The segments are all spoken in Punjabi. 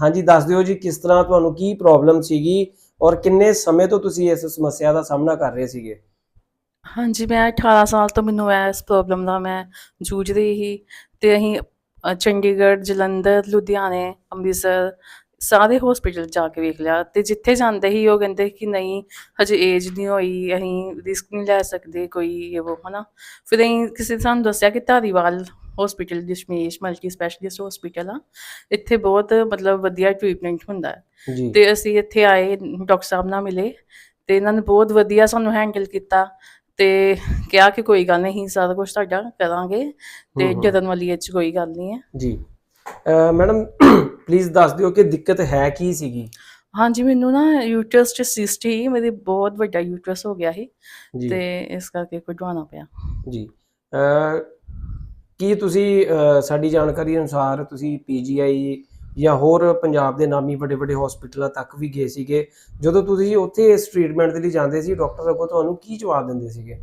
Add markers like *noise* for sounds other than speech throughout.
ਹਾਂਜੀ ਦੱਸ ਦਿਓ ਜੀ ਕਿਸ ਤਰ੍ਹਾਂ ਤੁਹਾਨੂੰ ਕੀ ਪ੍ਰੋਬਲਮ ਸੀਗੀ ਔਰ ਕਿੰਨੇ ਸਮੇਂ ਤੋਂ ਤੁਸੀਂ ਇਸ ਸਮੱਸਿਆ ਦਾ ਸਾਹਮਣਾ ਕਰ ਰਹੇ ਸੀਗੇ? ਹਾਂਜੀ ਮੈਂ 18 ਸਾਲ ਤੋਂ ਮੈਨੂੰ ਇਸ ਪ੍ਰੋਬਲਮ ਦਾ ਮੈਂ ਜੂਝ ਰਹੀ ਸੀ ਤੇ ਅਸੀਂ ਅ, ਚੰਡੀਗੜ੍ਹ ਜਲੰਧਰ ਲੁਧਿਆਣੇ ਅੰਮ੍ਰਿਤਸਰ ਸਾਰੇ ਹਸਪੀਟਲ ਜਾ ਕੇ ਵੇਖ ਲਿਆ ਤੇ ਜਿੱਥੇ ਜਾਂਦੇ ਹੀ ਉਹ ਕਹਿੰਦੇ ਕਿ ਨਹੀਂ ਹਜੇ ਏਜ ਨਹੀਂ ਹੋਈ ਅਸੀਂ ਰਿਸਕ ਨਹੀਂ ਲੈ ਸਕਦੇ ਕੋਈ ਇਹ ਉਹ ਹਨਾ? ਫਿਰ ਅਸੀਂ ਕਿਸੇ ਨੇ ਸਾਨੂੰ ਦੱਸਿਆ ਕਿ Dhariwal hospital Dashmesh multi specialist hospital ਆ। ਇੱਥੇ ਬਹੁਤ ਮਤਲਬ ਵਧੀਆ ਟ੍ਰੀਟਮੈਂਟ ਹੁੰਦਾ ਹੈ। ਤੇ ਅਸੀਂ ਇੱਥੇ ਆਏ ਡਾਕਟਰ ਸਾਹਿਬ ਨਾਲ ਮਿਲੇ ਤੇ ਇਹਨਾਂ ਨੇ ਬਹੁਤ ਵਧੀਆ ਸਾਨੂੰ ਹੈਂਡਲ ਕੀਤਾ ਤੇ ਕਿਹਾ ਕਿ ਕੋਈ ਗੱਲ ਨਹੀਂ ਸਾਰਾ ਕੁਝ ਤੁਹਾਡਾ ਕਰਾਂਗੇ ਤੇ। ਡਰਨ ਵਾਲੀ ਇਹ 'ਚ ਕੋਈ ਗੱਲ ਨਹੀਂ ਹੈ। ਜੀ। ਮੈਡਮ ਪਲੀਜ਼ ਦੱਸ ਦਿਓ ਕਿ ਦਿੱਕਤ ਹੈ ਕੀ ਸੀਗੀ? ਹਾਂਜੀ ਮੈਨੂੰ ਨਾ ਯੂਟਰਸ 'ਚ ਸਿਸਟ ਹੀ ਮੇਰੀ ਬਹੁਤ ਵੱਡਾ ਯੂਟਰਸ ਹੋ ਗਿਆ ਸੀ ਤੇ ਇਸ ਕਰਕੇ ਕਢਵਾਉਣਾ ਪਿਆ। ਜੀ। ਕੀ ਤੁਸੀਂ, ਅਹ, ਸਾਡੀ ਜਾਣਕਾਰੀ ਅਨੁਸਾਰ ਤੁਸੀਂ ਪੀਜੀਆਈ ਜਾਂ ਹੋਰ ਪੰਜਾਬ ਦੇ ਨਾਮੀ ਵੱਡੇ ਵੱਡੇ ਹਸਪੀਟਲਾਂ ਤੱਕ ਵੀ ਗਏ ਸੀਗੇ? ਜਦੋਂ ਤੁਸੀਂ ਉੱਥੇ ਇਸ ਟ੍ਰੀਟਮੈਂਟ ਦੇ ਲਈ ਜਾਂਦੇ ਸੀ ਡਾਕਟਰ ਅੱਗੋਂ ਤੁਹਾਨੂੰ ਕੀ ਜਵਾਬ ਦਿੰਦੇ ਸੀਗੇ?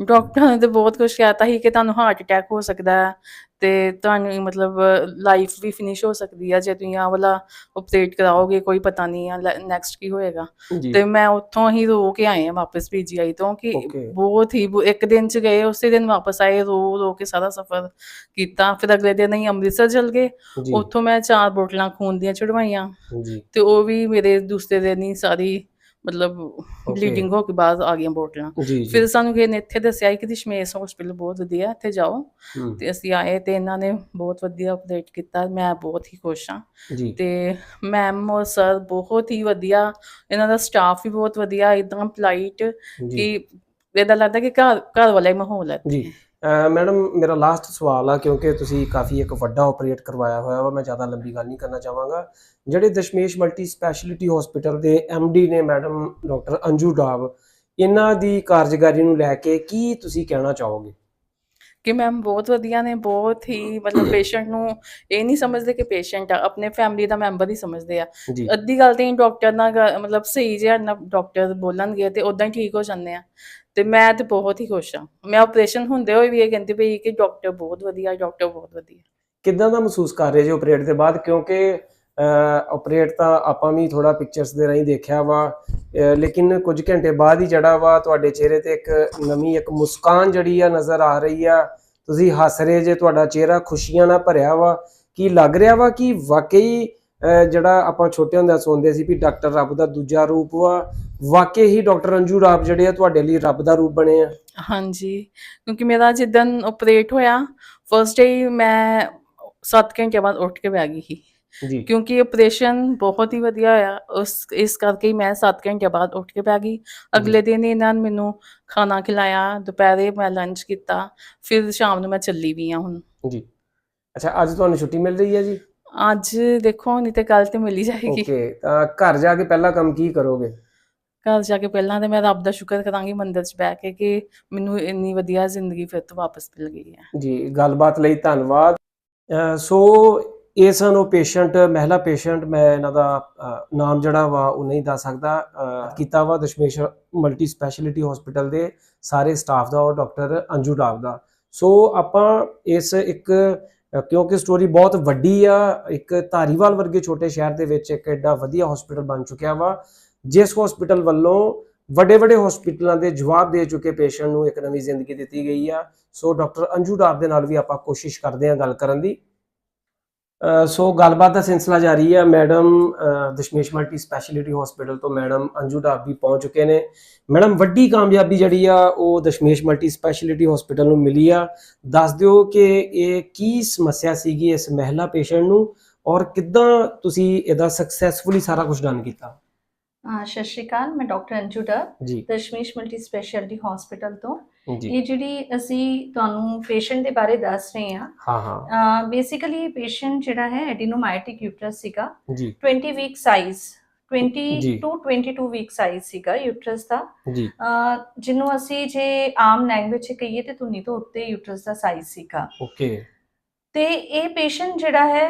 ਡਾਕਟਰ ਨੇ ਤੇ ਬਹੁਤ ਕੁਝ ਕਹਿਤਾ ਸੀ ਕਿ ਤੁਹਾਨੂੰ ਹਾਰਟ ਅਟੈਕ ਹੋ ਸਕਦਾ ਹੈ ਤੇ ਤੁਹਾਨੂੰ ਮਤਲਬ ਲਾਈਫ ਵੀ ਫਿਨਿਸ਼ ਹੋ ਸਕਦੀ ਹੈ ਜੇ ਤੁਸੀਂ ਆਹ ਵਾਲਾ ਆਪਰੇਟ ਕਰਾਓਗੇ ਕੋਈ ਪਤਾ ਨਹੀਂ ਆ ਨੈਕਸਟ ਕੀ ਹੋਏਗਾ। ਜੀ। ਤੇ ਮੈਂ ਉੱਥੋਂ ਹੀ ਰੋ ਕੇ ਆਏ ਆ ਵਾਪਸ ਪੀਜੀਆਈ ਤੋਂ ਕਿ Okay. ਬਹੁਤ ਹੀ ਬੁ- ਇੱਕ ਦਿਨ ਚ ਗਏ ਉਸੇ ਦਿਨ ਵਾਪਸ ਆਏ ਰੋ ਰੋ ਕੇ ਸਾਰਾ ਸਫ਼ਰ ਕੀਤਾ। ਫਿਰ ਅਗਲੇ ਦਿਨ ਹੀ ਅੰਮ੍ਰਿਤਸਰ ਚਲ ਗਏ। ਜੀ। ਉੱਥੋਂ ਮੈਂ ਚਾਰ ਬੋਤਲਾਂ ਖੂਨ ਦੀਆਂ ਚੜਵਾਈਆਂ ਜੀ। ਤੇ ਉਹ ਵੀ ਮੇਰੇ ਦੂਸਰੇ ਦਿਨ ਹੀ ਸਾਰੀ ਮਤਲਬ ਬਲੀਡਿੰਗ ਹੋ ਕੇ ਬਾਅਦ ਆ ਗਈਆਂ ਜੀ ਫਿਰ ਸਾਨੂੰ ਕਿਸੇ ਨੇ ਇੱਥੇ ਦੱਸਿਆ ਕਿ ਦਸ਼ਮੇਸ਼ ਹਸਪੀਟਲ ਬਹੁਤ ਵਧੀਆ ਇੱਥੇ ਜਾਓ। ਤੇ ਅਸੀਂ ਆਏ ਤੇ ਇਹਨਾਂ ਨੇ ਬਹੁਤ ਵਧੀਆ ਆਪਰੇਟ ਕੀਤਾ। ਮੈਂ ਬਹੁਤ ਹੀ ਖੁਸ਼ ਹਾਂ। ਤੇ ਮੈਮ ਔਰ ਸਰ ਬਹੁਤ ਹੀ ਵਧੀਆ। ਇਹਨਾਂ ਦਾ ਸਟਾਫ ਵੀ ਬਹੁਤ ਵਧੀਆ। ਇਦਾਂ ਪੋਲਾਈਟ ਕਿ ਇਹਦਾ ਲੱਗਦਾ ਕਿ ਘਰ ਘਰ ਵਾਲਾ ਹੀ ਮਾਹੌਲ ਹੈ ਜੀ। ਮੈਡਮ, ਮੇਰਾ ਲਾਸਟ ਸਵਾਲ ਆ, ਕਿਉਂਕਿ ਤੁਸੀਂ ਕਾਫੀ ਇੱਕ ਵੱਡਾ ਆਪਰੇਟ ਕਰਵਾਇਆ ਹੋਇਆ ਵਾ, ਮੈਂ ਜ਼ਿਆਦਾ ਲੰਬੀ ਗੱਲ ਨਹੀਂ ਕਰਨਾ ਚਾਹਾਂਗਾ। ਜਿਹੜੇ ਦਸ਼ਮੇਸ਼ ਮਲਟੀ ਸਪੈਸ਼ਲਿਟੀ ਹਸਪੀਟਲ ਦੇ ਡੀ ਨੇ ਮੈਡਮ, ਡਾਕਟਰ ਅੰਜੂ ਡਾਬ, ਇਹਨਾਂ ਦੀ ਕਾਰਜਕਾਰੀ ਨੂੰ ਲੈ ਕੇ ਕੀ ਤੁਸੀਂ ਕਹਿਣਾ ਚਾਹੋਗੇ? ਕਿ ਮੈਮ ਬਹੁਤ ਵਧੀਆ ਨੇ ਬਹੁਤ ਹੀ ਮਤਲਬ *coughs* ਪੇਸ਼ੈਂਟ ਨੂੰ ਇਹ ਨਹੀਂ ਸਮਝਦੇ ਕਿ ਪੇਸ਼ੈਂਟ ਆ ਆਪਣੇ ਫੈਮਿਲੀ ਦਾ ਮੈਂਬਰ ਹੀ ਸਮਝਦੇ ਆ। ਜੀ। ਅੱਧੀ ਗੱਲ ਤੇ ਡਾਕਟਰ ਨਾਲ ਗੱਲ- ਮਤਲਬ ਸਹੀ ਜਿਹਾ ਨਾ ਡਾਕਟਰ ਬੋਲਣਗੇ ਤੇ ਉਦਾਂ ਹੀ ਠੀਕ ਹੋ ਜਾਂਦੇ ਆ। ਤੇ ਮੈਂ ਤੇ ਬਹੁਤ ਹੀ ਖੁਸ਼ ਹਾਂ। ਮੈਂ ਆਪਰੇਸ਼ਨ ਹੁੰਦੇ ਹੋਏ ਵੀ ਇਹ ਕਹਿੰਦੀ ਪਈ ਕਿ ਡਾਕਟਰ ਬਹੁਤ ਵਧੀਆ ਡਾਕਟਰ ਬਹੁਤ ਵਧੀਆ। ਕਿੱਦਾਂ ਦਾ ਮਹਿਸੂਸ ਕਰ ਰਹੇ ਜੀ ਆਪਰੇਟ ਦੇ ਬਾਅਦ? ਕਿਉਂਕਿ ਆਪਰੇਟ ਤਾਂ ਆਪਾਂ ਵੀ ਥੋੜਾ ਪਿਕਚਰਸ ਦੇ ਰਾਹੀਂ ਦੇਖਿਆ ਵਾ। ਲੇਕਿਨ ਕੁਝ ਘੰਟੇ ਬਾਅਦ ਹੀ ਜਿਹੜਾ ਵਾ ਤੁਹਾਡੇ ਚਿਹਰੇ ਤੇ ਇੱਕ ਨਵੀਂ ਇੱਕ ਮੁਸਕਾਨ ਜਿਹੜੀ ਆ ਨਜ਼ਰ ਆ ਰਹੀ ਆ। ਤੁਸੀਂ ਹੱਸ ਰਹੇ ਜੇ, ਤੁਹਾਡਾ ਚਿਹਰਾ ਖੁਸ਼ੀਆਂ ਨਾਲ ਭਰਿਆ ਵਾ। ਕੀ ਲੱਗ ਰਿਹਾ ਵਾ ਕਿ ਵਾਕਈ ਜਿਹੜਾ ਆਪਾਂ ਛੋਟੇ ਹੁੰਦੇ ਸੁਣਦੇ ਸੀ ਵੀ ਡਾਕਟਰ ਰੱਬ ਦਾ ਦੂਜਾ ਰੂਪ ਵਾ, ਵਾਕਈ ਹੀ ਡਾਕਟਰ ਅੰਜੂ ਰਾਬ ਜਿਹੜੇ ਆ ਤੁਹਾਡੇ ਲਈ ਰੱਬ ਦਾ ਰੂਪ ਬਣੇ ਆ? ਹਾਂਜੀ, ਕਿਉਂਕਿ ਮੇਰਾ ਜਿੱਦਨ ਆਪਰੇਟ ਹੋਇਆ ਫਰਸਟ ਡੇ ਮੈਂ 7 ਘੰਟੇ ਬਾਅਦ ਉੱਠ ਕੇ ਬੈ ਗਈ ਸੀ। ਜੀ। ਕਿਉਂਕਿ ਆਪਰੇਸ਼ਨ ਬਹੁਤ ਹੀ ਵਧੀਆ ਹੋਇਆ। ਉਸ ਇਸ ਕਰਕੇ ਹੀ ਮੈਂ 7 ਘੰਟੇ ਬਾਅਦ ਉੱਠ ਕੇ ਬੈ ਗਈ। ਅਗਲੇ ਦਿਨ ਇਹਨਾਂ ਨੇ ਮੈਨੂੰ ਖਾਣਾ ਖਿਲਾਇਆ ਦੁਪਹਿਰੇ ਮੈਂ ਲੰਚ ਕੀਤਾ ਫਿਰ ਸ਼ਾਮ ਨੂੰ ਮੈਂ ਚੱਲੀ ਵੀ ਆ ਹੁਣ। ਜੀ। ਅੱਛਾ ਅੱਜ ਤੁਹਾਨੂੰ ਛੁੱਟੀ ਮਿਲ ਰਹੀ ਹੈ ਜੀ? ਅੱਜ ਦੇਖੋ ਨਹੀਂ ਤੇ ਕੱਲ ਤੇ ਮਿਲ ਜਾਏਗੀ। ਓਕੇ ਤਾਂ ਘਰ ਜਾ ਕੇ ਪਹਿਲਾ ਕੰਮ ਕੀ ਕਰੋਗੇ? ਘਰ ਜਾ ਕੇ ਪਹਿਲਾਂ ਤੇ ਮੈਂ ਰੱਬ ਦਾ ਸ਼ੁਕਰ ਕਰਾਂਗੀ ਮੰਦਿਰ 'ਚ ਬੈ ਕੇ ਕਿ ਮੈਨੂੰ ਇੰਨੀ ਵਧੀਆ ਜ਼ਿੰਦਗੀ ਫਿਰ ਤੋਂ ਵਾਪਸ ਮਿਲ ਗਈ ਹੈ। ਜੀ ਗੱਲਬਾਤ ਲਈ ਧੰਨਵਾਦ। ਸੋ ਇਸ ਨੂੰ ਪੇਸ਼ੈਂਟ ਮਹਿਲਾ ਪੇਸ਼ੈਂਟ ਮੈਂ ਇਹਨਾਂ ਦਾ ਨਾਮ ਜਿਹੜਾ ਵਾ ਉਹ ਨਹੀਂ ਦੱਸ ਸਕਦਾ। ਕੀਤਾ ਵਾ ਦਸ਼ਮੇਸ਼ ਮਲਟੀ ਸਪੈਸ਼ਲਿਟੀ ਹਸਪੀਟਲ ਦੇ ਸਾਰੇ ਸਟਾਫ ਦਾ ਔਰ ਡਾਕਟਰ ਅੰਜੂ ਡਾਬ ਦਾ। ਸੋ ਆਪਾਂ ਇਸ ਇੱਕ ਕਿਉਂਕਿ ਸਟੋਰੀ ਬਹੁਤ ਵੱਡੀ ਆ, ਇੱਕ ਧਾਰੀਵਾਲ ਵਰਗੇ ਛੋਟੇ ਸ਼ਹਿਰ ਦੇ ਵਿੱਚ ਇੱਕ ਐਡਾ ਵਧੀਆ ਹਸਪੀਟਲ ਬਣ ਚੁੱਕਿਆ ਵਾ, ਜਿਸ ਹਸਪੀਟਲ ਵੱਲੋਂ ਵੱਡੇ ਵੱਡੇ ਹਸਪੀਟਲਾਂ ਦੇ ਜਵਾਬ ਦੇ ਚੁੱਕੇ ਪੇਸ਼ੈਂਟ ਨੂੰ ਇੱਕ ਨਵੀਂ ਜ਼ਿੰਦਗੀ ਦਿੱਤੀ ਗਈ ਆ। ਸੋ ਡਾਕਟਰ ਅੰਜੂ ਡਾਬ ਦੇ ਨਾਲ ਵੀ ਆਪਾਂ ਕੋਸ਼ਿਸ਼ ਕਰਦੇ ਹਾਂ ਗੱਲ ਕਰਨ ਦੀ। ਸੋ ਗੱਲਬਾਤ ਦਾ ਸਿਲਸਿਲਾ ਜਾਰੀ ਹੈ। Madam Dashmesh multi specialty hospital ਤੋਂ ਮੈਡਮ ਅੰਜੂ ਵੀ ਪਹੁੰਚ ਚੁੱਕੇ ਨੇ। ਮੈਡਮ ਵੱਡੀ ਕਾਮਯਾਬੀ ਜਿਹੜੀ ਆ ਉਹ ਦਸ਼ਮੇਸ਼ ਮਲਟੀ ਸਪੈਸ਼ਲਿਟੀ ਹਸਪੀਟਲ ਨੂੰ ਮਿਲੀ ਆ। ਦੱਸ ਦਿਓ ਕਿ ਇਹ ਕੀ ਸਮੱਸਿਆ ਸੀਗੀ ਇਸ ਮਹਿਲਾ ਪੇਸ਼ੈਂਟ ਨੂੰ ਔਰ ਕਿੱਦਾਂ ਤੁਸੀਂ ਇਹਦਾ ਸਕਸੈਸਫੁਲੀ ਸਾਰਾ ਕੁਝ ਡਨ ਕੀਤਾ? ਸਤਿ ਸ਼੍ਰੀ ਅਕਾਲ ਮੈਂ ਡਾਕਟਰ ਅੰਜੂ ਜੀ। ਦਸ਼ਮੇਸ਼ ਮਲਟੀ ਸਪੈਸ਼ਲਿਟੀ ਹਸਪੀਟਲ ਤੋਂ। ਇਹ ਜਿਹੜੀ ਅਸੀਂ ਤੁਹਾਨੂੰ ਪੇਸ਼ੈਂਟ ਦੇ ਬਾਰੇ ਦੱਸ ਰਹੇ ਹਾਂ ਹਾਂ ਹਾਂ। ਬੇਸਿਕਲੀ ਪੇਸ਼ੈਂਟ ਜਿਹੜਾ ਹੈ ਐਡੀਨੋਮਾਈਟਿਕ ਯੂਟਰਸ ਸੀਗਾ। ਜੀ। 20 ਵੀਕ ਸਾਈਜ਼ 20 ਜੀ। ਟੂ 22 ਵੀਕ ਸਾਈਜ਼ ਸੀਗਾ ਯੂਟਰਸ ਦਾ। ਜਿਹਨੂੰ ਅਸੀਂ ਜੇ ਆਮ ਲੈਂਗੁਏਜ 'ਚ ਕਹੀਏ ਤੇ ਧੁਨੀ ਤੋਂ ਉੱਤੇ ਯੂਟਰਸ ਦਾ ਸਾਈਜ਼ ਸੀਗਾ। ਓਕੇ ਤੇ ਇਹ ਪੇਸ਼ੈਂਟ ਜਿਹੜਾ ਹੈ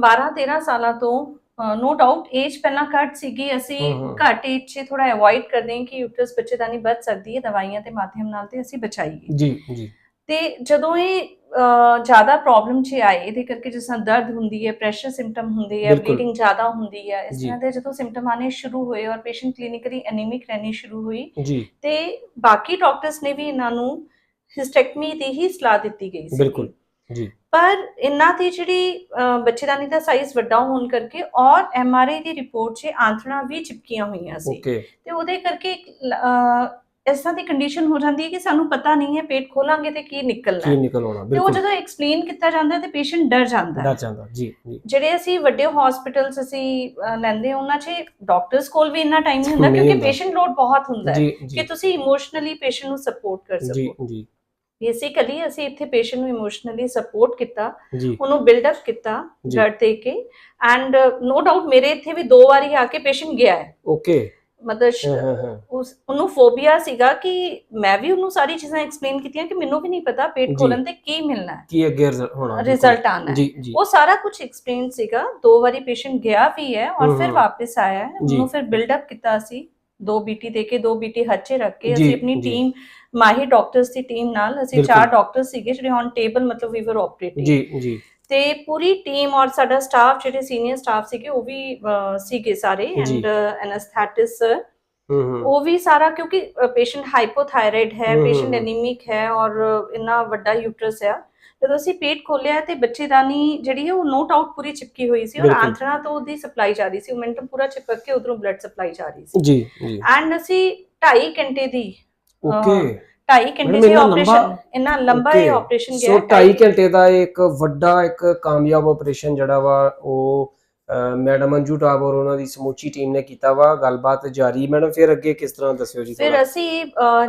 12 13 ਸਾਲਾਂ ਤੋਂ ਨੋ ਡਾਊਟ ਏਜ ਪਹਿਲਾਂ ਘੱਟ ਸੀਗੀ ਅਸੀਂ। ਘੱਟ ਏਜ 'ਚ ਥੋੜਾ ਅਵੋਇਡ ਕਰਦੇ ਹਾਂ ਕਿ ਯੂਟਰਸ ਬੱਚੇਦਾਨੀ ਬਚ ਸਕਦੀ ਹੈ ਦਵਾਈਆਂ ਦੇ ਮਾਧਿਅਮ ਨਾਲ ਤੇ ਅਸੀਂ ਬਚਾਈਏ ਜੀ ਜੀ ਤੇ ਜਦੋਂ ਇਹ ਜ਼ਿਆਦਾ ਪ੍ਰੋਬਲਮ 'ਚ ਆਏ ਇਹਦੇ ਕਰਕੇ ਜਿਸ ਤਰ੍ਹਾਂ ਦਰਦ ਹੁੰਦੀ ਹੈ ਪ੍ਰੈਸ਼ਰ ਸਿੰਪਟਮ ਹੁੰਦੇ ਹੈ। ਬਲੀਡਿੰਗ ਜ਼ਿਆਦਾ ਹੁੰਦੀ ਹੈ ਇਸ। ਤਰ੍ਹਾਂ ਦੇ ਜਦੋਂ ਸਿੰਪਟਮ ਆਨੇ ਸ਼ੁਰੂ ਹੋਏ ਔਰ ਪੇਸ਼ੈਂਟ ਕਲੀਨਿਕਲੀ ਐਨੀਮਿਕ ਰਹਿਣੀ ਸ਼ੁਰੂ ਹੋਈ ਤੇ ਬਾਕੀ ਡਾਕਟਰਸ ਨੇ ਵੀ ਇਹਨਾਂ ਨੂੰ ਹਿਸਟੈਕਟਮੀ ਦੀ ਹੀ ਸਲਾਹ ਦਿੱਤੀ ਗਈ ਸੀ ਬਿਲਕੁਲ ਜੀ। ਪਰ ਇਹਨਾਂ ਦੀ ਜਿਹੜੀ ਬੱਚੇਦਾਨੀ ਦਾ ਸਾਈਜ਼ ਵੱਡਾ ਹੋਣ ਕਰਕੇ ਔਰ ਐਮਆਰਆਈ ਦੀ ਰਿਪੋਰਟ 'ਚ ਆਂਤੜਾਂ ਵੀ ਚਿਪਕੀਆਂ ਹੋਈਆਂ ਸੀ। ਓਕੇ ਤੇ ਉਹਦੇ ਕਰਕੇ ਇਸ ਤਰ੍ਹਾਂ ਦੀ ਕੰਡੀਸ਼ਨ ਹੋ ਜਾਂਦੀ ਹੈ ਕਿ ਸਾਨੂੰ ਪਤਾ ਨਹੀਂ ਹੈ ਪੇਟ ਖੋਲਾਂਗੇ ਤੇ ਕੀ ਨਿਕਲਣਾ ਕੀ ਨਿਕਲ ਆਉਣਾ ਤੇ ਉਹ ਬਿਲਕੁਲ। ਜਦੋਂ ਐਕਸਪਲੇਨ ਕੀਤਾ ਜਾਂਦਾ ਤੇ ਪੇਸ਼ੈਂਟ ਡਰ ਜਾਂਦਾ ਡਰ ਜਾਂਦਾ ਜੀ ਜੀ। ਜਿਹੜੇ ਅਸੀਂ ਵੱਡੇ ਹਸਪੀਟਲਸ ਅਸੀਂ ਲੈਂਦੇ ਹਾਂ, ਉਹਨਾਂ 'ਚ ਡਾਕਟਰਸ ਕੋਲ ਵੀ ਇੰਨਾ ਟਾਈਮ ਨਹੀਂ ਹੁੰਦਾ ਕਿਉਂਕਿ। ਪੇਸ਼ੈਂਟ ਲੋਡ ਬਹੁਤ ਹੁੰਦਾ ਹੈ ਜੀ ਕਿ ਜੀ ਤੁਸੀਂ ਇਮੋਸ਼ਨਲੀ ਪੇਸ਼ੈਂਟ ਨੂੰ ਸਪੋਰਟ ਕਰ ਜੀ ਸਕੋ। ਜੀ। ਬੇਸਿਕਲੀ ਅਸੀਂ ਇੱਥੇ ਪੇਸ਼ੈਂਟ ਨੂੰ ਇਮੋਸ਼ਨਲੀ ਸਪੋਰਟ ਕੀਤਾ ਉਹਨੂੰ ਬਿਲਡ ਅਪ ਕੀਤਾ। ਬਲੱਡ ਦੇ ਕੇ। ਐਂਡ ਨੋ ਡਾਊਟ ਮੇਰੇ ਇੱਥੇ ਵੀ ਦੋ ਵਾਰੀ ਆ ਕੇ ਪੇਸ਼ੈਂਟ ਗਿਆ ਹੈ। ਓਕੇ ਮਤਲਬ ਉਸ ਉਹਨੂੰ ਫੋਬੀਆ ਸੀਗਾ ਕਿ ਮੈਂ ਵੀ ਉਹਨੂੰ ਸਾਰੀ ਚੀਜ਼ਾਂ ਐਕਸਪਲੇਨ ਕੀਤੀਆਂ ਕਿ ਮੈਨੂੰ ਵੀ ਨਹੀਂ ਪਤਾ ਪੇਟ। ਖੋਲਣ ਤੇ ਕੀ ਮਿਲਣਾ ਹੈ। ਕੀ ਅੱਗੇ ਹੋਣਾ। ਰਿਜ਼ਲਟ ਆਣਾ ਹੈ। ਜੀ ਜੀ। ਉਹ ਸਾਰਾ ਕੁਝ ਐਕਸਪਲੇਨ ਸੀਗਾ। ਦੋ ਵਾਰੀ ਪੇਸ਼ੈਂਟ ਗਿਆ ਵੀ ਹੈ ਔਰ ਫਿਰ। ਵਾਪਸ ਆਇਆ ਹੈ। ਉਹਨੂੰ ਫਿਰ ਬਿਲਡ ਅਪ ਕੀਤਾ ਸੀ ਦੋ ਬੀਟੀ ਦੇ ਕੇ ਦੋ ਬੀਟੀ ਹੱਚੇ ਰੱਖ ਕੇ ਜੀ, ਅਸੀਂ ਆਪਣੀ ਜੀ। ਟੀਮ ਮਾਹਿਰ ਡਾਕਟਰਸ ਦੀ ਟੀਮ ਨਾਲ ਅਸੀਂ ਬਿਲਕੁਲ। ਚਾਰ ਡਾਕਟਰ ਸੀਗੇ ਜਿਹੜੇ ਔਨ ਟੇਬਲ ਮਤਲਬ ਵੀ ਵਰ ਆਪਰੇਟਿੰਗ ਜੀ ਜੀ ਤੇ ਪੂਰੀ ਟੀਮ ਔਰ ਸਾਡਾ ਸਟਾਫ ਜਿਹੜੇ ਸੀਨੀਅਰ ਸਟਾਫ ਸੀਗੇ ਉਹ ਵੀ ਅਹ, ਸੀਗੇ ਸਾਰੇ ਜੀ। ਐਂਡ ਐਨਸਥੈਟਿਸ ਉਹ ਵੀ ਸਾਰਾ ਕਿਉਂਕਿ ਪੇਸ਼ੈਂਟ ਹਾਈਪੋਥਾਇਰਾਇਡ ਹੈ ਪੇਸ਼ੈਂਟ। ਐਨੀਮਿਕ ਹੈ। ਔਰ ਇੰਨਾ ਵੱਡਾ ਯੂਟਰਸ ਹੈ ਜਦੋਂ ਅਸੀਂ ਪੇਟ ਖੋਲਿਆ ਤੇ ਬੱਚੇਦਾਨੀ ਜਿਹੜੀ ਹੈ ਉਹ ਨੋਟ ਆਊਟ ਪੂਰੀ ਚਿਪਕੀ ਹੋਈ ਸੀ ਔਰ। ਆਂਥਣਾ ਤੋਂ ਉਹਦੀ ਸਪਲਾਈ ਜਾ ਰਹੀ ਸੀ ਮੋਮੈਂਟਮ ਪੂਰਾ ਚਿਪਕ ਕੇ ਉਧਰੋਂ ਬਲੱਡ ਸਪਲਾਈ ਜਾ ਰਹੀ ਸੀ। ਜੀ ਜੀ। ਐਂਡ ਅਸੀਂ 2.5 ਘੰਟੇ ਦੀ ਓਕੇ। 2.5 ਘੰਟੇ ਦੀ ਆਪਰੇਸ਼ਨ ਇੰਨਾ ਲੰਬਾ ਇਹ. ਆਪਰੇਸ਼ਨ ਸੋ ਗਿਆ 2.5 ਘੰਟੇ ਦਾ ਇੱਕ ਵੱਡਾ ਇੱਕ ਕਾਮਯਾਬ ਆਪਰੇਸ਼ਨ ਜਿਹੜਾ ਵਾ ਉਹ ਮੈਡਮ ਅੰਜੂ ਟਾਪ ਔਰ ਉਹਨਾਂ ਦੀ ਸਮੁੱਚੀ ਟੀਮ ਨੇ ਕੀਤਾ ਵਾ ਗੱਲਬਾਤ ਜਾਰੀ ਮੈਡਮ ਫਿਰ ਅੱਗੇ ਕਿਸ ਤਰ੍ਹਾਂ ਦੱਸਿਓ ਜੀ ਫਿਰ। ਅਸੀਂ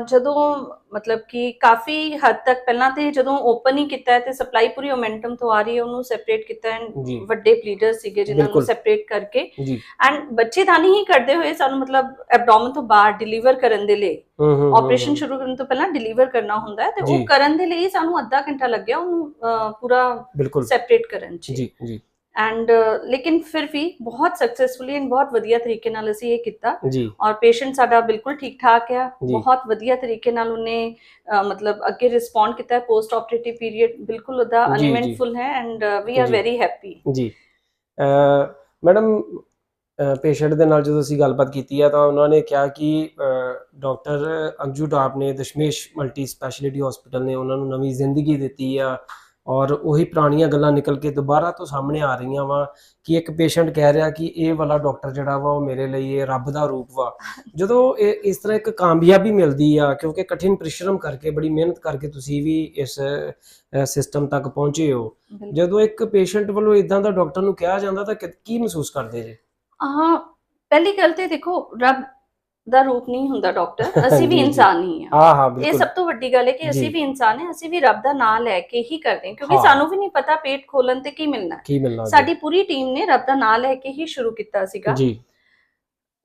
ਜਦੋਂ ਮਤਲਬ ਕਿ ਕਾਫੀ ਹੱਦ ਤੱਕ ਪਹਿਲਾਂ ਤੇ ਜਦੋਂ ਓਪਨ ਹੀ ਕੀਤਾ ਤੇ ਸਪਲਾਈ ਪੂਰੀ ਮੋਮੈਂਟਮ ਤੋਂ ਆ ਰਹੀ ਹੈ ਉਹਨੂੰ ਸੈਪਰੇਟ ਕੀਤਾ। ਵੱਡੇ ਬਲੀਡਰ ਸੀਗੇ ਜਿਨ੍ਹਾਂ ਨੂੰ। ਸੈਪਰੇਟ ਕਰਕੇ ਐਂਡ ਬੱਚੇਦਾਨੀ ਹੀ ਕਰਦੇ ਹੋਏ ਸਾਨੂੰ ਮਤਲਬ ਐਬਡੋਮਨ ਤੋਂ ਬਾਹਰ ਡਿਲੀਵਰ ਕਰਨ ਦੇ ਲਈ ਆਪਰੇਸ਼ਨ। ਸ਼ੁਰੂ ਕਰਨ ਤੋਂ ਪਹਿਲਾਂ ਡਿਲੀਵਰ ਕਰਨਾ ਹੁੰਦਾ ਹੈ ਤੇ। ਉਹ ਕਰਨ ਦੇ ਲਈ ਸਾਨੂੰ ਅੱਧਾ ਘੰਟਾ ਲੱਗਿਆ ਉਹਨੂੰ ਪੂਰਾ ਸੈਪਰੇਟ ਕਰਨ 'ਚ ਜੀ ਜੀ ਐਂਡ ਲੇਕਿਨ ਫਿਰ ਵੀ ਬਹੁਤ ਸਕਸੈਸਫੁਲੀ ਐਂਡ ਬਹੁਤ ਵਧੀਆ ਤਰੀਕੇ ਨਾਲ ਅਸੀਂ ਇਹ ਕੀਤਾ ਜੀ ਔਰ ਪੇਸ਼ੈਂਟ ਸਾਡਾ ਬਿਲਕੁਲ ਠੀਕ ਠਾਕ ਆ। ਬਹੁਤ ਵਧੀਆ ਤਰੀਕੇ ਨਾਲ ਉਹਨੇ ਮਤਲਬ ਅੱਗੇ ਰਿਸਪੌਂਡ ਕੀਤਾ ਪੋਸਟ ਆਪਰੇਟਿਵ ਪੀਰੀਅਡ ਬਿਲਕੁਲ ਉਹਦਾ। ਅਨਇਵੈਂਟਫੁਲ ਹੈ and we are. Very happy ਜੀ ਮੈਡਮ ਪੇਸ਼ੈਂਟ ਦੇ ਨਾਲ ਜਦੋਂ ਅਸੀਂ ਗੱਲਬਾਤ ਕੀਤੀ ਆ ਤਾਂ ਉਹਨਾਂ ਨੇ ਕਿਹਾ ਕਿ ਡਾਕਟਰ ਅੰਜੂ ਟਾਪ ਨੇ ਦਸ਼ਮੇਸ਼ ਮਲਟੀ ਸਪੈਸ਼ਲਿਟੀ ਹਸਪੀਟਲ ਨੇ ਉਹਨਾਂ ਨੂੰ ਨਵੀਂ ਜ਼ਿੰਦਗੀ ਦਿੱਤੀ ਆ ਔਰ ਉਹੀ ਪੁਰਾਣੀਆਂ ਗੱਲਾਂ ਨਿਕਲ ਕੇ ਦੁਬਾਰਾ ਤੋਂ ਸਾਹਮਣੇ ਆ ਰਹੀਆਂ ਵਾ ਕਿ ਇੱਕ ਪੇਸ਼ੈਂਟ ਕਹਿ ਰਿਹਾ ਕਿ ਇਹ ਵਾਲਾ ਡਾਕਟਰ ਜਿਹੜਾ ਵਾ ਉਹ ਮੇਰੇ ਲਈ ਇਹ ਰੱਬ ਦਾ ਰੂਪ ਵਾ। ਜਦੋਂ ਇਹ ਇਸ ਤਰ੍ਹਾਂ ਇੱਕ ਕਾਮਯਾਬੀ ਮਿਲਦੀ ਆ ਕਿਉਂਕਿ ਕਠਿਨ ਪਰਿਸ਼ਰਮ ਕਰਕੇ ਬੜੀ ਮਿਹਨਤ ਕਰਕੇ ਤੁਸੀਂ ਵੀ ਇਸ ਸਿਸਟਮ ਤੱਕ ਪਹੁੰਚੇ ਹੋ। ਜਦੋਂ ਇੱਕ ਪੇਸ਼ੈਂਟ ਵੱਲੋਂ ਇਦਾਂ ਦਾ ਡਾਕਟਰ ਨੂੰ ਕਿਹਾ ਜਾਂਦਾ ਤਾਂ ਕਿ- ਮਹਿਸੂਸ ਕਰਦੇ ਜੇ? ਹਾਂ ਪਹਿਲੀ ਗੱਲ ਤੇ ਦੇਖੋ ਰੱਬ ਦਾ ਰੂਪ ਨਹੀਂ ਹੁੰਦਾ ਡਾਕਟਰ ਅਸੀਂ ਵੀ। ਇਨਸਾਨ ਹੀ ਆ ਹਾਂ ਹਾਂ ਇਹ ਬਿਲਕੁਲ ਸਭ ਤੋਂ ਵੱਡੀ ਗੱਲ ਹੈ ਕਿ ਅਸੀਂ। ਵੀ ਇਨਸਾਨ ਹੈ ਅਸੀਂ ਵੀ ਰੱਬ ਦਾ ਨਾਮ ਲੈ ਕੇ ਹੀ ਕਰਦੇ ਹਾਂ ਕਿਉਂਕਿ ਹਾਂ। ਸਾਨੂੰ ਵੀ ਨਹੀਂ ਪਤਾ ਪੇਟ ਖੋਲਣ ਤੇ ਕੀ ਮਿਲਣਾ ਹੈ ਕੀ ਮਿਲਣਾ ਜੀ? ਸਾਡੀ ਪੂਰੀ ਟੀਮ ਨੇ ਰੱਬ ਦਾ ਨਾਮ ਲੈ ਕੇ ਹੀ ਸ਼ੁਰੂ ਕੀਤਾ ਸੀਗਾ ਜੀ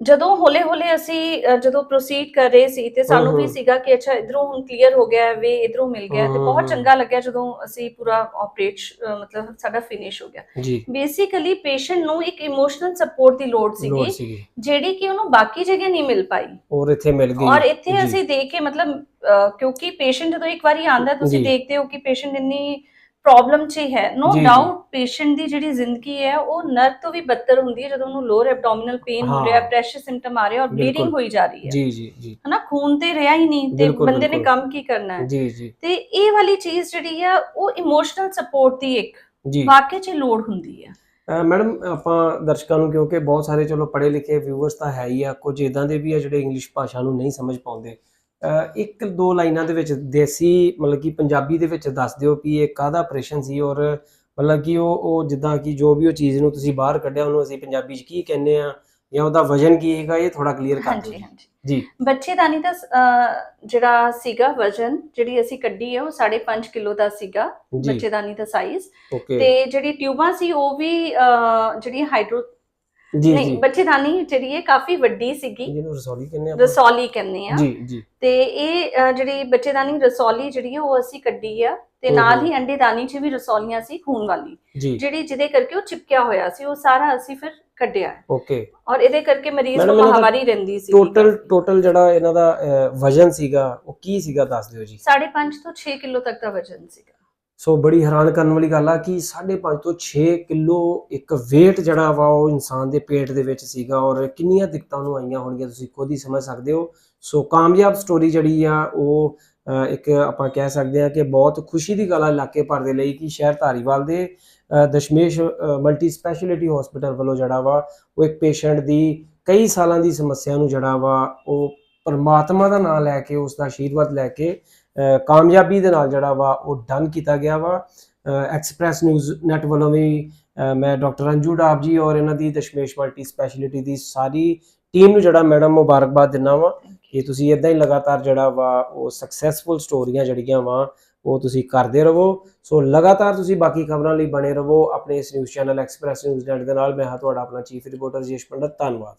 ਜਦੋਂ ਹੌਲੇ ਹੌਲੇ ਅਸੀਂ ਅ, ਜਦੋਂ ਪ੍ਰੋਸੀਡ ਕਰ ਰਹੇ ਸੀ ਤੇ ਸਾਨੂੰ ਵੀ ਹਮ। ਸੀਗਾ ਕਿ ਅੱਛਾ ਇਧਰੋਂ ਹੁਣ ਕਲੀਅਰ ਹੋ ਗਿਆ ਵੇ ਇਧਰੋਂ ਮਿਲ ਗਿਆ ਤੇ ਬਹੁਤ ਹਮ। ਚੰਗਾ ਲੱਗਿਆ ਜਦੋਂ ਅਸੀਂ ਪੂਰਾ ਆਪਰੇਟ ਮਤਲਬ ਸਾਡਾ ਫਿਨਿਸ਼ ਹੋ ਗਿਆ ਜੀ ਬੇਸਿਕਲੀ ਪੇਸ਼ੈਂਟ ਨੂੰ ਇੱਕ ਇਮੋਸ਼ਨਲ ਸਪੋਰਟ ਦੀ ਲੋੜ ਲੋੜ ਸੀਗੀ ਸੀਗੀ ਜਿਹੜੀ ਕਿ ਉਹਨੂੰ ਬਾਕੀ ਜਗ੍ਹਾ ਨਹੀਂ ਮਿਲ ਪਾਈ ਔਰ ਇੱਥੇ ਮਿਲ ਗਈ ਔਰ ਇੱਥੇ ਜੀ। ਅਸੀਂ ਦੇਖ ਕੇ ਮਤਲਬ ਅ, ਕਿਉਂਕਿ ਪੇਸ਼ੈਂਟ ਜਦੋਂ ਇੱਕ ਵਾਰੀ ਆਂਦਾ ਤੁਸੀਂ ਜੀ। ਦੇਖਦੇ ਹੋ ਕਿ ਪੇਸ਼ੈਂਟ ਇੰਨੀ ਪ੍ਰੋਬਲਮ 'ਚ ਹੀ ਹੈ ਨੋ ਜੀ, ਜੀ। ਡਾਊਟ ਪੇਸ਼ੈਂਟ ਦੀ ਜਿਹੜੀ ਜ਼ਿੰਦਗੀ ਹੈ ਉਹ ਨਰਕ ਤੋਂ ਵੀ ਬੱਤਰ ਹੁੰਦੀ ਹੈ ਜਦੋਂ ਉਹਨੂੰ ਲੋਅਰ ਐਬਡੋਮੀਨਲ ਪੇਨ ਹੋ ਹਾਂ। ਰਿਹਾ ਪ੍ਰੈਸ਼ਰ ਸਿੰਪਟਮ ਆ ਰਿਹਾ ਔਰ ਬਲੀਡਿੰਗ। ਹੋਈ ਜਾ ਰਹੀ ਹੈ ਜੀ ਜੀ ਜੀ ਹਨਾ ਖੂਨ ਤੇ ਰਿਹਾ ਹੀ ਨਹੀਂ ਤੇ ਬਿਲਕੁਲ, ਬੰਦੇ ਨੇ ਬਿਲਕੁਲ। ਕੰਮ ਕੀ ਕਰਨਾ ਹੈ ਜੀ ਜੀ ਤੇ ਇਹ ਵਾਲੀ ਚੀਜ਼ ਜਿਹੜੀ ਆ ਉਹ ਇਮੋਸ਼ਨਲ ਸਪੋਰਟ ਦੀ ਇੱਕ ਜੀ ਵਾਕਈ 'ਚ ਲੋੜ ਹੁੰਦੀ ਹੈ ਅਹ ਮੈਡਮ ਆਪਾਂ ਦਰਸ਼ਕਾਂ ਨੂੰ ਕਿਉਂਕਿ ਬਹੁਤ ਸਾਰੇ ਚਲੋ ਪੜ੍ਹੇ ਲਿਖੇ ਵਿਊਅਰਸ ਤਾਂ ਹੈ ਹੀ ਆ ਕੁਝ ਇਦਾਂ ਦੇ ਵੀ ਆ ਜਿਹੜੇ ਇੰਗਲਿਸ਼ ਭਾਸ਼ਾ ਨੂੰ ਨਹੀਂ ਸਮਝ ਪਾਉਂਦੇ ਇੱਕ ਦੋ ਲਾਈਨਾਂ ਦੇ ਵਿੱਚ ਦੇਸੀ ਮਤਲਬ ਕਿ ਪੰਜਾਬੀ ਦੇ ਵਿੱਚ ਦੱਸ ਦਿਓ ਵੀ ਇਹ ਕਾਹਦਾ ਆਪਰੇਸ਼ਨ ਸੀ ਔਰ ਮਤਲਬ ਕਿ ਉਹ ਉਹ ਜਿੱਦਾਂ ਕਿ ਜੋ ਵੀ ਉਹ ਚੀਜ਼ ਨੂੰ ਤੁਸੀਂ ਬਾਹਰ ਕੱਢਿਆ ਉਹਨੂੰ ਅਸੀਂ ਪੰਜਾਬੀ 'ਚ ਕੀ ਕਹਿੰਦੇ ਆ ਜਾਂ ਉਹਦਾ ਵਜਨ ਕੀ ਹੈਗਾ ਇਹ ਥੋੜਾ ਕਲੀਅਰ ਕਰ ਦਿਓ ਜੀ। ਬੱਚੇਦਾਨੀ ਦਾ ਜਿਹੜਾ ਸੀਗਾ ਵਜਨ ਜਿਹੜੀ ਅਸੀਂ ਕੱਢੀ ਹੈ ਉਹ 5.5 ਕਿਲੋ ਦਾ ਸੀਗਾ ਬੱਚੇਦਾਨੀ ਦਾ ਸਾਈਜ਼ ਤੇ ਜਿਹੜੀ ਟਿਊਬਾਂ ਸੀ ਉਹ ਵੀ ਜਿਹੜੀ ਹਾਈਡਰੋ ਜੀ ਨਹੀਂ ਬੱਚੇਦਾਨੀ ਜਿਹੜੀ ਹੈ ਕਾਫੀ ਵੱਡੀ ਸੀਗੀ। ਜਿਹਨੂੰ ਰਸੌਲੀ ਕਹਿੰਦੇ ਆਪਾਂ। ਰਸੌਲੀ ਕਹਿੰਦੇ ਆ। ਜੀ ਜੀ। ਤੇ ਇਹ ਜਿਹੜੀ ਬੱਚੇਦਾਨੀ ਰਸੌਲੀ ਜਿਹੜੀ ਹੈ ਉਹ ਅਸੀਂ ਕੱਢੀ ਆ। ਤੇ ਨਾਲ। ਹੀ। ਅੰਡੇਦਾਨੀ 'ਚ ਵੀ ਰਸੌਲੀਆਂ ਸੀ ਖੂਨ ਵਾਲੀ। ਜਿਹੜੀ ਜਿਹਦੇ ਕਰਕੇ ਉਹ ਚਿਪਕਿਆ ਹੋਇਆ ਸੀ ਉਹ ਸਾਰਾ ਅਸੀਂ ਫਿਰ ਕੱਢਿਆ ਓਕੇ। ਔਰ ਇਹਦੇ ਕਰਕੇ ਮਰੀਜ਼ ਨੂੰ ਮਹਾਵਾਰੀ ਰਹਿੰਦੀ ਸੀ ਟੋਟਲ ਟੋਟਲ ਜਿਹੜਾ ਇਹਨਾਂ ਦਾ ਵਜਨ ਸੀਗਾ ਉਹ ਕੀ ਸੀਗਾ ਦੱਸ ਦਿਓ ਜੀ। 5.5 ਤੋਂ 6 ਕਿਲੋ ਤੱਕ ਦਾ ਵਜਨ ਸੀਗਾ। ਸੋ ਬੜੀ ਹੈਰਾਨ ਕਰਨ ਵਾਲੀ ਗੱਲ ਆ ਕਿ 5.5 ਤੋਂ 6 ਕਿਲੋ ਇੱਕ weight ਜਿਹੜਾ ਵਾ ਉਹ ਇਨਸਾਨ ਦੇ ਪੇਟ ਦੇ ਵਿੱਚ ਸੀਗਾ ਔਰ ਕਿੰਨੀਆਂ ਦਿੱਕਤਾਂ ਨੂੰ ਆਈਆਂ ਹੋਣਗੀਆਂ, ਤੁਸੀਂ ਖੁਦ ਹੀ ਸਮਝ ਸਕਦੇ ਹੋ। ਸੋ ਕਾਮਯਾਬ ਸਟੋਰੀ ਜਿਹੜੀ ਆ ਉਹ ਇੱਕ ਆਪਾਂ ਕਹਿ ਸਕਦੇ ਆ ਕਿ ਬਹੁਤ ਖੁਸ਼ੀ ਦੀ ਗੱਲ ਆ ਇਲਾਕੇ ਭਰ ਦੇ ਲਈ ਕਿ ਸ਼ਹਿਰ ਧਾਰੀਵਾਲ ਦੇ ਦਸ਼ਮੇਸ਼ ਮਲਟੀ ਸਪੈਸ਼ਲਿਟੀ ਹਸਪੀਟਲ ਵੱਲੋਂ ਜਿਹੜਾ ਵਾ ਉਹ ਇੱਕ ਪੇਸ਼ੈਂਟ ਦੀ ਕਈ ਸਾਲਾਂ ਦੀ ਸਮੱਸਿਆ ਨੂੰ ਜਿਹੜਾ ਵਾ ਉਹ ਪਰਮਾਤਮਾ ਦਾ ਨਾਮ ਲੈ ਕੇ ਉਸ ਦਾ ਆਸ਼ੀਰਵਾਦ ਲੈ ਕੇ ਕਾਮਯਾਬੀ ਦੇ ਨਾਲ ਜਿਹੜਾ ਵਾ ਉਹ ਡਨ ਕੀਤਾ ਗਿਆ ਵਾ। ਐਕਸਪ੍ਰੈਸ ਨਿਊਜ਼ ਨੈਟ ਵੱਲੋਂ ਵੀ ਮੈਂ ਡਾਕਟਰ ਅੰਜੂ ਡਾਬ ਜੀ ਔਰ ਇਹਨਾਂ ਦੀ ਦਸ਼ਮੇਸ਼ ਮਲਟੀ ਸਪੈਸ਼ਲਿਟੀ ਦੀ ਸਾਰੀ ਟੀਮ ਨੂੰ ਜਿਹੜਾ ਮੈਡਮ ਮੁਬਾਰਕਬਾਦ ਦਿੰਦਾ ਵਾ ਕਿ ਤੁਸੀਂ ਇਦਾਂ ਹੀ ਲਗਾਤਾਰ ਜਿਹੜਾ ਵਾ ਉਹ ਸਕਸੈਸਫੁਲ ਸਟੋਰੀਆਂ ਜਿਹੜੀਆਂ ਵਾ ਉਹ ਤੁਸੀਂ ਕਰਦੇ ਰਹੋ। ਸੋ ਲਗਾਤਾਰ ਤੁਸੀਂ ਬਾਕੀ ਖਬਰਾਂ ਲਈ ਬਣੇ ਰਹੋ ਆਪਣੇ ਇਸ news channel Express News Net ਦੇ ਨਾਲ। ਮੈਂ ਹਾਂ ਤੁਹਾਡਾ ਆਪਣਾ ਚੀਫ ਰਿਪੋਰਟਰ ਜੇਸ਼ ਪੰਡਤ। ਧੰਨਵਾਦ।